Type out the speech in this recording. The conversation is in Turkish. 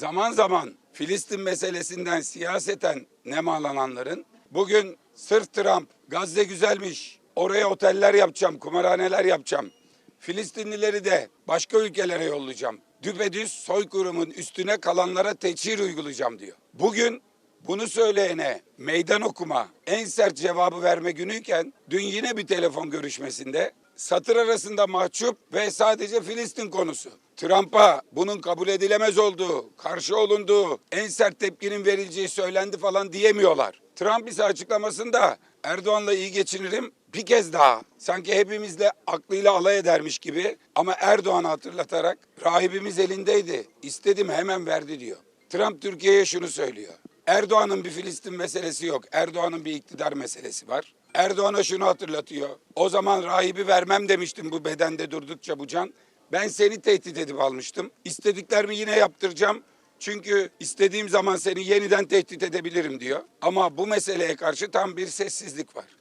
zaman zaman Filistin meselesinden siyaseten nemalananların bugün sırf Trump Gazze güzelmiş, oraya oteller yapacağım, kumarhaneler yapacağım. Filistinlileri de başka ülkelere yollayacağım. Düpedüz soykırımın üstüne kalanlara teçhir uygulayacağım diyor. Bugün bunu söyleyene meydan okuma en sert cevabı verme günüyken dün yine bir telefon görüşmesinde satır arasında mahcup ve sadece Filistin konusu. Trump'a bunun kabul edilemez olduğu, karşı olunduğu, en sert tepkinin verileceği söylendi falan diyemiyorlar. Trump ise açıklamasında Erdoğan'la iyi geçinirim bir kez daha sanki hepimizle aklıyla alay edermiş gibi ama Erdoğan'ı hatırlatarak rahibimiz elindeydi istedim hemen verdi diyor. Trump Türkiye'ye şunu söylüyor. Erdoğan'ın bir Filistin meselesi yok. Erdoğan'ın bir iktidar meselesi var. Erdoğan'a şunu hatırlatıyor. O zaman rahibi vermem demiştim bu bedende durdukça bu can. Ben seni tehdit edip almıştım. İstediklerimi yine yaptıracağım. Çünkü istediğim zaman seni yeniden tehdit edebilirim diyor. Ama bu meseleye karşı tam bir sessizlik var.